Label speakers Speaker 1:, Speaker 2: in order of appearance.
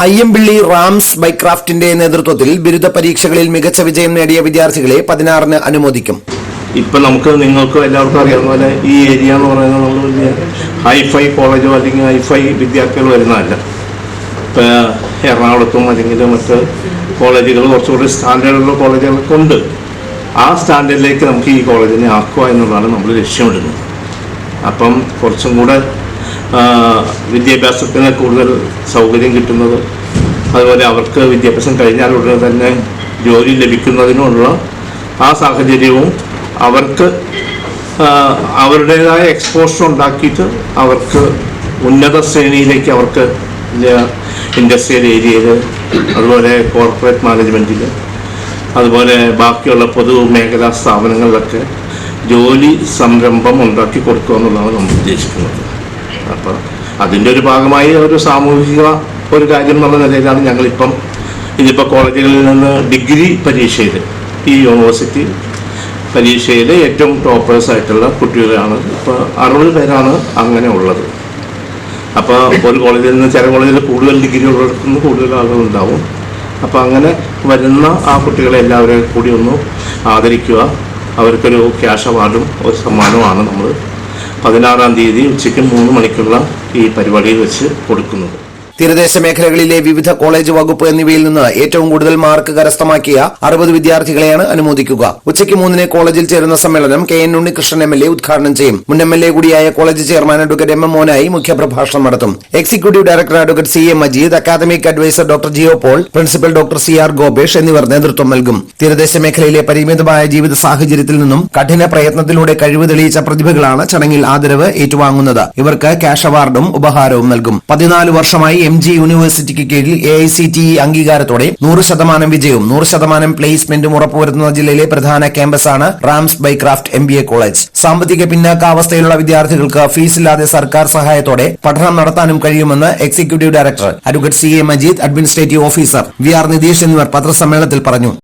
Speaker 1: Ayyampilly rams ബൈക്രാഫ്റ്റിന്റെ നേതൃത്വത്തിൽ ബിരുദ പരീക്ഷകളിൽ മികച്ച വിജയം നേടിയ വിദ്യാർത്ഥികളെ പതിനാറിന് അനുമോദിക്കും.
Speaker 2: ഇപ്പൊ നമുക്ക് നിങ്ങൾക്ക് എല്ലാവർക്കും അറിയാവുന്ന പോലെ ഈ ഏരിയ എന്ന് പറയുന്നത് നമ്മൾ വലിയ ഹൈഫൈ കോളേജോ അല്ലെങ്കിൽ ഹൈഫൈ വിദ്യാർത്ഥികൾ വരുന്നതല്ല. ഇപ്പൊ എറണാകുളത്തും അല്ലെങ്കിൽ മറ്റ് കോളേജുകൾ കുറച്ചുകൂടി സ്റ്റാൻഡേർഡുള്ള കോളേജുകളൊക്കെ ഉണ്ട്. ആ സ്റ്റാൻഡേർഡിലേക്ക് നമുക്ക് ഈ കോളേജിനെ ആക്കുക എന്നുള്ളതാണ് നമ്മൾ ലക്ഷ്യമിടുന്നത്. അപ്പം കുറച്ചും കൂടെ വിദ്യാഭ്യാസത്തിന് കൂടുതൽ സൗകര്യം കിട്ടുന്നത്. അതുപോലെ അവർക്ക് വിദ്യാഭ്യാസം കഴിഞ്ഞാൽ ഉടനെ തന്നെ ജോലി ലഭിക്കുന്നതിനുള്ള ആ സാഹചര്യവും അവർക്ക് അവരുടേതായ എക്സ്പോഷർ ഉണ്ടാക്കിയിട്ട് അവർക്ക് ഉന്നത ശ്രേണിയിലേക്ക് അവർക്ക് ഇൻഡസ്ട്രിയൽ ഏരിയയിൽ അതുപോലെ കോർപ്പറേറ്റ് മാനേജ്മെന്റിൽ അതുപോലെ ബാക്കിയുള്ള പൊതുമേഖലാ സ്ഥാപനങ്ങളിലൊക്കെ ജോലി സംരംഭം ഉണ്ടാക്കി കൊടുക്കുക എന്നുള്ളതാണ് നമ്മൾ ഉദ്ദേശിക്കുന്നത്. അപ്പോൾ അതിന്റെ ഒരു ഭാഗമായി ഒരു സാമൂഹിക ഒരു കാര്യം എന്നുള്ള നിലയിലാണ് ഞങ്ങളിപ്പം ഇതിപ്പോൾ കോളേജുകളിൽ നിന്ന് ഡിഗ്രി പരീക്ഷയിൽ ഈ യൂണിവേഴ്സിറ്റി പരീക്ഷയിൽ ഏറ്റവും ടോപ്പേഴ്സ് ആയിട്ടുള്ള കുട്ടികളാണ്. ഇപ്പോൾ അറുപത് പേരാണ് അങ്ങനെ ഉള്ളത്. അപ്പോൾ ഒരു കോളേജിൽ നിന്ന് ചില കോളേജിൽ കൂടുതൽ ഡിഗ്രി ഉള്ളിടത്ത് കൂടുതൽ കൂടുതൽ ആളുകളുണ്ടാവും അപ്പോൾ അങ്ങനെ വരുന്ന ആ കുട്ടികളെ എല്ലാവരെയും കൂടി ഒന്ന് ആദരിക്കുക. അവർക്കൊരു ക്യാഷ് അവാർഡും ഒരു സമ്മാനവുമാണ് നമ്മൾ പതിനാറാം തീയതി ഉച്ചയ്ക്ക് മൂന്ന് മണിക്കുള്ള ഈ പരിപാടിയിൽ വെച്ച് കൊടുക്കുന്നത്.
Speaker 1: തീരദേശ മേഖലകളിലെ വിവിധ കോളേജ് വകുപ്പ് എന്നിവയിൽ നിന്ന് ഏറ്റവും കൂടുതൽ മാർക്ക് കരസ്ഥമാക്കിയ അറുപത് വിദ്യാർത്ഥികളെയാണ് അനുമോദിക്കുക. ഉച്ചയ്ക്ക് മൂന്നിന് കോളേജിൽ ചേരുന്ന സമ്മേളനം K N Unnikrishnan M L A ഉദ്ഘാടനം ചെയ്യും. മുൻ എം എൽ എ കൂടിയായ college chairman advocate M M Monayi മുഖ്യപ്രഭാഷണം നടത്തും. Executive director advocate C M Majeed academic adviser doctor Jio Paul principal doctor C R Gopesh എന്നിവർ നേതൃത്വം നൽകും. തീരദേശ മേഖലയിലെ പരിമിതമായ ജീവിത സാഹചര്യത്തിൽ നിന്നും കഠിന പ്രയത്നത്തിലൂടെ കഴിവ് തെളിയിച്ച പ്രതിഭകളാണ് ചടങ്ങിൽ ആദരവ് ഏറ്റുവാങ്ങുന്നത്. ഇവർക്ക് ക്യാഷ് അവാർഡും ഉപഹാരവും നൽകും. പതിനാല് വർഷമായി എം ജി യൂണിവേഴ്സിറ്റിക്ക് കീഴിൽ എ ഐ സി ടി അംഗീകാരത്തോടെ നൂറ് ശതമാനം വിജയവും നൂറ് ശതമാനം പ്ലേസ്മെന്റും ഉറപ്പുവരുത്തുന്ന ജില്ലയിലെ പ്രധാന ക്യാമ്പസാണ് Rams Bycraft M B A college. സാമ്പത്തിക പിന്നാക്കാവസ്ഥയിലുള്ള വിദ്യാർത്ഥികൾക്ക് ഫീസില്ലാതെ സർക്കാർ സഹായത്തോടെ പഠനം നടത്താനും കഴിയുമെന്ന് executive director advocate C A Majeed administrative officer V R Nitheesh എന്നിവർ പത്രസമ്മേളനത്തിൽ പറഞ്ഞു.